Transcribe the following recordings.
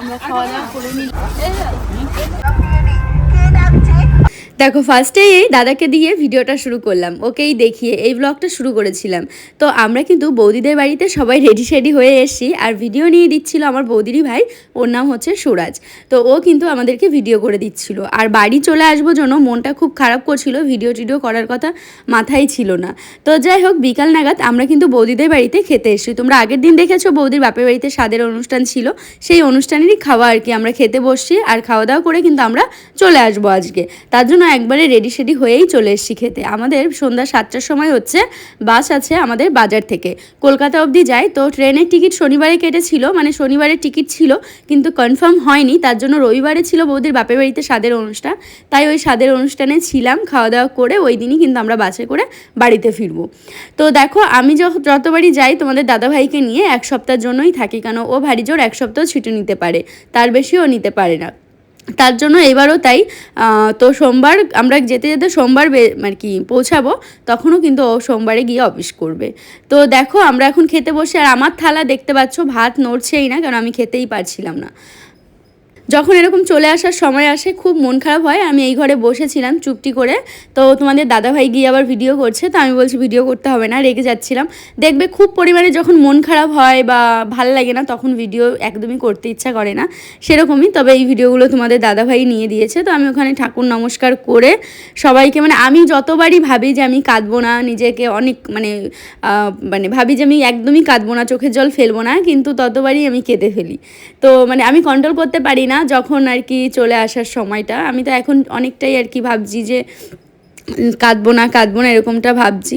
আমরা খাওয়া দাওয়া করে নিই দেখো ফার্স্টে এই দাদাকে দিয়ে ভিডিওটা শুরু করলাম। ওকেই দেখিয়ে এই ব্লগটা শুরু করেছিলাম। তো আমরা কিন্তু বৌদিদের বাড়িতে সবাই রেডি শেডি হয়ে এসেছি আর ভিডিও নিয়ে দিচ্ছিল আমার বৌদিরই ভাই, ওর নাম হচ্ছে সুরাজ। তো ও কিন্তু আমাদেরকে ভিডিও করে দিচ্ছিল। আর বাড়ি চলে আসব জন্য মনটা খুব খারাপ করছিল ভিডিও টিডিও করার কথা মাথায় ছিল না। তো যাই হোক, বিকাল নাগাদ আমরা কিন্তু বৌদিদের বাড়িতে খেতে এসেছি। তোমরা আগের দিন দেখেছ বৌদির বাপের বাড়িতে স্বাদের অনুষ্ঠান ছিল। সেই অনুষ্ঠানেরই খাওয়া আর কি আমরা খেতে বসছি। আর খাওয়া দাওয়া করে কিন্তু আমরা চলে আসব আজকে। তার জন্য একবারে রেডি সেডি হয়েই চলে এসেছি খেতে। আমাদের সন্ধ্যা সাতটার সময় হচ্ছে, বাস আছে আমাদের বাজার থেকে। কলকাতা অবধি যায় তো ট্রেনের টিকিট শনিবারে কেটেছিল মানে শনিবারের টিকিট ছিল, কিন্তু কনফার্ম হয়নি। তার জন্য রবিবারে ছিল বৌদির বাপের বাড়িতে স্বাদের অনুষ্ঠান। তাই ওই স্বাদের অনুষ্ঠানে ছিলাম খাওয়া দাওয়া করে ওই দিনই কিন্তু আমরা বাসে করে বাড়িতে ফিরবো। তো দেখো, আমি যতবারই যাই তোমাদের দাদাভাইকে নিয়ে, এক সপ্তাহের জন্যই থাকি। কেন, ও ভারী জোর এক সপ্তাহ ছুটি নিতে পারে, তার বেশিও নিতে পারে না। তার জন্য এবারও তাই তো সোমবার আমরা যেতে যেতে সোমবার আর কি, পৌঁছাবো, তখনও কিন্তু ও সোমবারে গিয়ে অফিস করবে। তো দেখো, আমরা এখন খেতে বসে, আর আমার থালা দেখতে পাচ্ছ, ভাত নড়ছেই না, কারণ আমি খেতেই পারছিলাম না। যখন এরকম চলে আসার সময় আসে, খুব মন খারাপ হয়। আমি এই ঘরে বসেছিলাম চুপটি করে। তো তোমাদের দাদাভাই গিয়ে আবার ভিডিও করছে। তো আমি বলছি ভিডিও করতে হবে না। রেগে যাচ্ছিলাম। দেখবে খুব পরিমাণে যখন মন খারাপ হয় বা ভালো লাগে না, তখন ভিডিও একদমই করতে ইচ্ছা করে না। সেরকমই, তবে এই ভিডিওগুলো তোমাদের দাদাভাই নিয়ে দিয়েছে। তো আমি ওখানে ঠাকুর নমস্কার করে সবাইকে মানে আমি যতবারই ভাবি যে আমি কাঁদবো না, নিজেকে অনেক মানে মানে ভাবি যে আমি একদমই কাঁদবো না, চোখের জল ফেলব না, কিন্তু ততবারই আমি কেঁদে ফেলি। তো মানে আমি কন্ট্রোল করতে পারি না যখন আর কি চলে আসার সময়টা, আমি তো এখন অনেকটাই আর কি ভাবছি যে কাঁদবো না কাঁদবো না এরকমটা ভাবছি।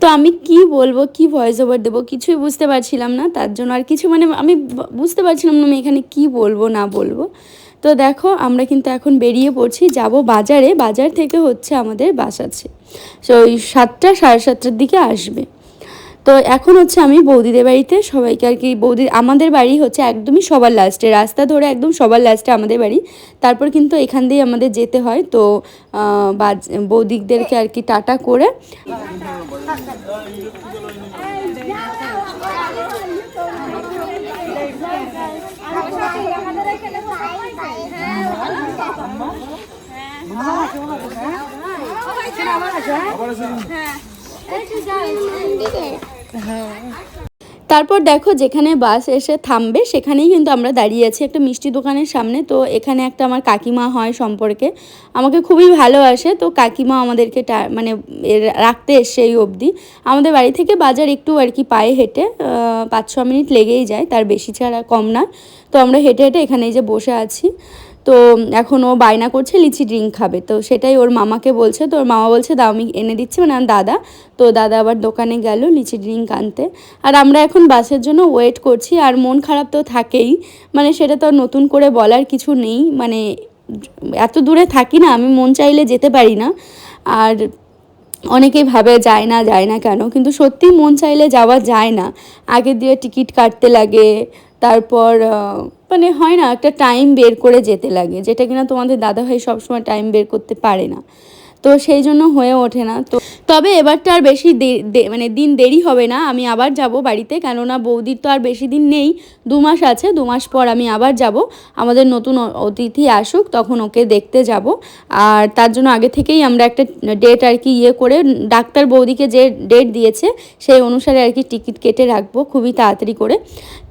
তো আমি কি বলব, কি ভয়েস ওভার দেবো কিছুই বুঝতে পারছিলাম না, তার জন্য আর কিছু মানে আমি বুঝতে পারছিলাম না আমি এখানে কি বলব, না বলব। তো দেখো আমরা কিন্তু এখন বেরিয়ে পড়ছি, যাব বাজারে, বাজার থেকে হচ্ছে আমাদের বাস আছে। সো ওই সাতটা, সাড়ে সাতটার দিকে আসবে। তো এখন হচ্ছে আমি বৌদিদের বাড়িতে সবাইকে আর কি বৌদি আমাদের বাড়ি হচ্ছে একদমই সবার লাস্টে রাস্তা ধরে একদম সবার লাস্টে আমাদের বাড়ি। তারপর কিন্তু এখান দিয়ে আমাদের যেতে হয় তো বৌদিদেরকে আর কি টাটা করে। তারপর দেখো যেখানে বাস এসে থামবে, সেখানেই কিন্তু আমরা দাঁড়িয়ে আছি একটা মিষ্টি দোকানের সামনে। তো এখানে একটা আমার কাকিমা হয় সম্পর্কে। আমাকে খুবই ভালোবাসে। তো কাকিমা আমাদেরকে মানে রাখতে এসছে এই অবধি। আমাদের বাড়ি থেকে বাজার একটু আর কি পায়ে হেঁটে পাঁচ ছ মিনিট লেগেই যায়। তার বেশি ছাড়া কম না তো আমরা হেঁটে হেঁটে এখানে যে বসে আছি। তো এখন ও বায়না করছে, লিচি ড্রিঙ্ক খাবে। তো সেটাই ওর মামাকে বলছে, তো ওর মামা বলছে, দাও, আমি এনে দিচ্ছি। মানে দাদা। তো দাদা আবার দোকানে গেল লিচি ড্রিঙ্ক আনতে। আর আমরা এখন বাসের জন্য ওয়েট করছি, আর মন খারাপ তো থাকেই। মানে সেটা তো নতুন করে বলার কিছু নেই। মানে এত দূরে থাকি না, আমি মন চাইলে যেতে পারি না। আর অনেকেই ভাবে, যায় না যায় না কেন? কিন্তু সত্যি মন চাইলে যাওয়া যায় না। আগে দিয়ে টিকিট কাটতে লাগে, তারপর মানে হয় না, একটা টাইম বের করে যেতে লাগে, যেটা কিনা তোমাদের দাদাভাই সবসময় টাইম বের করতে পারে না। তো সেই জন্য হয়ে ওঠে না। তো তবে এবারটা আর বেশি মানে দিন দেরি হবে না, আমি আবার যাব বাড়িতে। কেননা বৌদির তো আর বেশি দিন নেই, দু মাস আছে, দু মাস পর আমি আবার যাব। আমাদের নতুন অতিথি আসুক, তখন ওকে দেখতে যাব। আর তার জন্য আগে থেকেই আমরা একটা ডেট আর কি ইয়ে করে, ডাক্তার বৌদিকে যে ডেট দিয়েছে, সেই অনুসারে আর কি টিকিট কেটে রাখব খুবই তাড়াতাড়ি করে।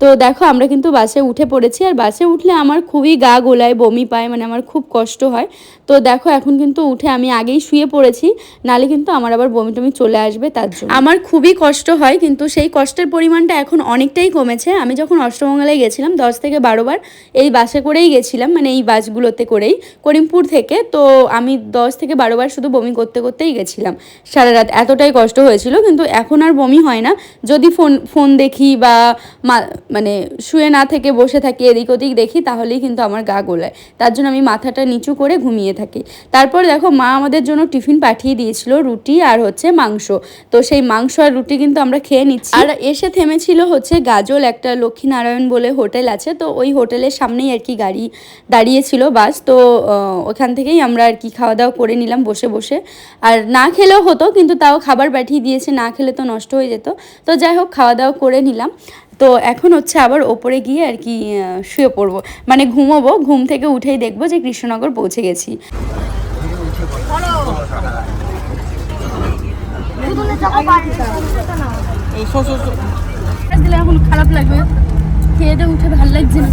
তো দেখো, আমরা কিন্তু বাসে উঠে পড়েছি, আর বাসে উঠলে আমার খুবই গা গোলায় বমি পায় মানে আমার খুব কষ্ট হয়। তো দেখো, এখন কিন্তু উঠে আমি আগেই শুয়ে পড়েছি, নালে কিন্তু আমার আবার বমি টমি চলে আসবে তার জন্য। আমার খুবই কষ্ট হয়, কিন্তু সেই কষ্টের পরিমাণটা এখন অনেকটাই কমেছে। আমি যখন অষ্টমঙ্গলায় গেছিলাম দশ থেকে বারো বার, এই বাসে করেই গেছিলাম মানে এই বাসগুলোতে করেই, করিমপুর থেকে, তো আমি দশ থেকে বারো বার শুধু বমি করতে করতেই গেছিলাম। সারা রাত এতটাই কষ্ট হয়েছিল, কিন্তু এখন আর বমি হয় না। যদি ফোন ফোন দেখি বা মানে শুয়ে না থেকে বসে থাকি, এদিক ওদিক দেখি, তাহলেই কিন্তু আমার গা গোলায়। তার জন্য আমি মাথাটা নিচু করে ঘুমিয়ে থাকি। তারপর দেখো মা আমাদের জন্য টিফিন পাঠিয়ে দিয়েছিল রুটি আর হচ্ছে মাংস। তো সেই মাংস আর রুটি কিন্তু আমরা খেয়ে নিচ্ছি। আর এসে থেমেছিল হচ্ছে গাজল, একটা লক্ষ্মীনারায়ণ বলে হোটেল আছে। তো ওই হোটেলের সামনেই আর কি গাড়ি দাঁড়িয়েছিল বাস। তো ওখান থেকেই আমরা আর কি খাওয়া দাওয়া করে নিলাম বসে বসে। আর না খেলেও হতো, কিন্তু তাও খাবার পাঠিয়ে দিয়েছে। না খেলে তো নষ্ট হয়ে যেত। তো যাই হোক খাওয়া দাওয়া করে নিলাম। তো এখন হচ্ছে আবার ওপরে গিয়ে আর কি শুয়ে পড়ব। মানে ঘুমোবো, ঘুম থেকে উঠেই দেখব যে কৃষ্ণনগর পৌঁছে গেছি। এই শো শো শো। দিলে এখন খারাপ লাগবে। খেয়ে উঠে ভালো লাগছে না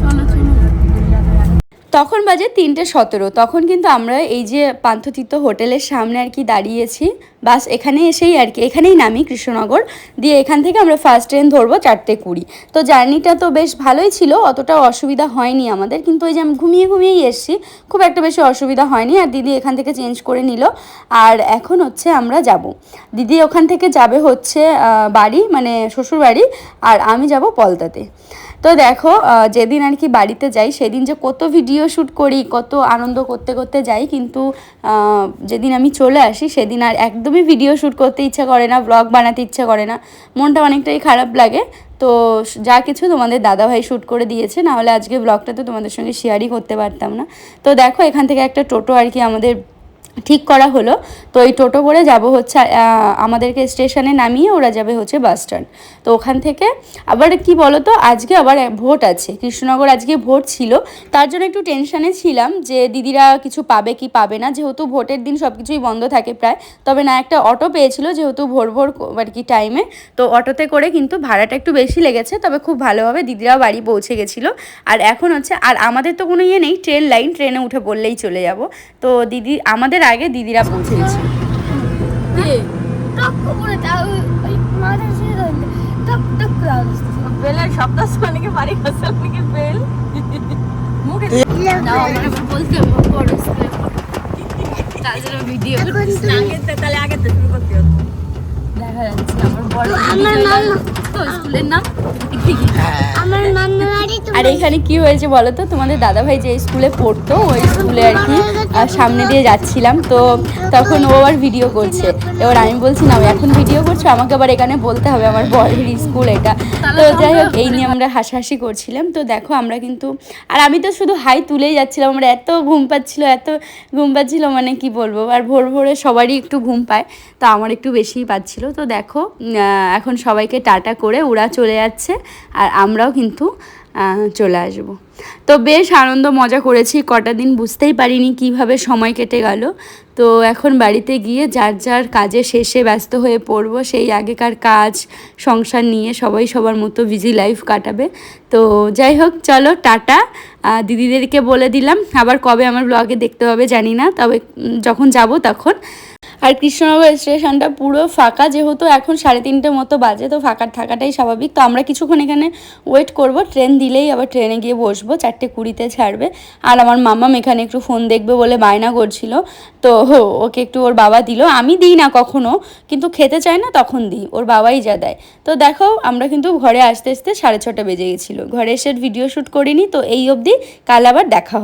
চলো চলো তখন বাজে তিনটে সতেরো। তখন কিন্তু আমরা এই যে পান্থতীর্থ হোটেলের সামনে আর কি দাঁড়িয়েছি, বাস এখানে এসেই আর কি, এখানেই নামি কৃষ্ণনগর। দিয়ে এখান থেকে আমরা ফার্স্ট ট্রেন ধরবো চারটে কুড়ি। তো জার্নিটা তো বেশ ভালোই ছিল অতটা অসুবিধা হয়নি আমাদের। কিন্তু ওই যে আমি ঘুমিয়ে ঘুমিয়েই এসেছি, খুব একটা বেশি অসুবিধা হয়নি আর দিদি এখান থেকে চেঞ্জ করে নিল। আর এখন হচ্ছে আমরা যাব। দিদি ওখান থেকে যাবে হচ্ছে বাড়ি মানে শ্বশুর বাড়ি আর আমি যাব পলতাতে। তো দেখো যেদিন আর কি বাড়িতে যাই, সেদিন যে কত ভিডিও শ্যুট করি, কত আনন্দ করতে করতে যাই, কিন্তু যেদিন আমি চলে আসি, সেদিন আর একদমই ভিডিও শ্যুট করতে ইচ্ছা করে না ব্লগ বানাতে ইচ্ছা করে না। মনটা অনেকটাই খারাপ লাগে। তো যা কিছু তোমাদের দাদাভাই শ্যুট করে দিয়েছে, না হলে আজকে ব্লগটা তো তোমাদের সঙ্গে শেয়ারই করতে পারতাম না। তো দেখো, এখান থেকে একটা টোটো আর কি আমাদের ঠিক করা হলো। তো এই টোটো করে যাব হচ্ছে আমাদেরকে স্টেশনে নামিয়ে ওরা যাবে হচ্ছে বাস স্ট্যান্ড। তো ওখান থেকে আবার কি বলো তো আজকে আবার ভোট আছে। কৃষ্ণনগর আজকে ভোট ছিল। তার জন্য একটু টেনশানে ছিলাম যে দিদিরা কিছু পাবে কি পাবে না। যেহেতু ভোটের দিন সব কিছুই বন্ধ থাকে প্রায়, তবে না একটা অটো পেয়েছিল যেহেতু ভোর ভোর আর কি টাইমে তো অটোতে করে কিন্তু ভাড়াটা একটু বেশি লেগেছে, তবে খুব ভালোভাবে দিদিরাও বাড়ি পৌঁছে গেছিল। আর এখন হচ্ছে, আর আমাদের তো কোনো ইয়ে নেই ট্রেন লাইন ট্রেনে উঠে বললেই চলে যাব। তো দিদি, আমাদের আগে দিদিরা পৌঁছে গেছে বেলের শব্দ শুনে কি বাড়ি গেছে নাকি বেল? মুখে দাও বলতে বড় ভিডিও তাহলে আগে তো শুরু করতে হতো। দেখা যাচ্ছে আমার বড় স্কুলের নাম? আমার বাড়ি আর এখানে কি হয়েছে বলো তো? তোমাদের দাদাভাই যে স্কুলে পড়তো ওই স্কুলে আর কি সামনে দিয়ে যাচ্ছিলাম। তো তখন ও আবার ভিডিও করছে। এবার আমি বলছি না এখন ভিডিও করছ আমাকে আবার এখানে বলতে হবে আমার বরের স্কুল এটা। তো যাই হোক এই নিয়ে আমরা হাসাহাসি করছিলাম। তো দেখো আমরা কিন্তু আর আমি তো শুধু হাই তুলেই যাচ্ছিলাম। আমরা এত ঘুম পাচ্ছিলো এত ঘুম পাচ্ছিলো মানে কি বলব? আর ভোর ভোরে সবারই একটু ঘুম পায় তো আমার একটু বেশিই পাচ্ছিলো। তো দেখো আহ, এখন সবাইকে টাটা করে ওরা চলে যাচ্ছে আর আমরাও কিন্তু চলে আসব। তো বেশ আনন্দ, মজা করেছি। কটা দিন বুঝতেই পারিনি কীভাবে সময় কেটে গেল। তো এখন বাড়িতে গিয়ে যার যার কাজে শেষে ব্যস্ত হয়ে পড়ব, সেই আগেকার কাজ, সংসার নিয়ে সবাই সবার মতো বিজি লাইফ কাটাবে। তো যাই হোক, চলো, টাটা। দিদিদেরকে বলে দিলাম। আবার কবে আমার ব্লগে দেখতে হবে জানি না, তবে যখন যাব তখন আর কৃষ্ণনগর স্টেশনটা পুরো ফাঁকা, যেহেতু এখন সাড়ে তিনটে মতো বাজে, তো ফাঁকা থাকাটাই স্বাভাবিক। তো আমরা কিছুক্ষণ এখানে ওয়েট করব ট্রেন দিলেই আবার ট্রেনে গিয়ে বসবো, চারটে কুড়িতে ছাড়বে। আর আমার মামাম এখানে একটু ফোন দেখবে বলে বায়না করছিল, তো ওকে একটু ওর বাবা দিল। আমি দিই না কখনো, কিন্তু খেতে চায় না তখন দিই, ওর বাবাই যা দেয়। তো দেখো, আমরা কিন্তু ঘরে আসতে আসতে সাড়ে ছটা বেজে গেছিল। ঘরে এসে ভিডিও শ্যুট করিনি, তো এই অবধি কাল আবার দেখা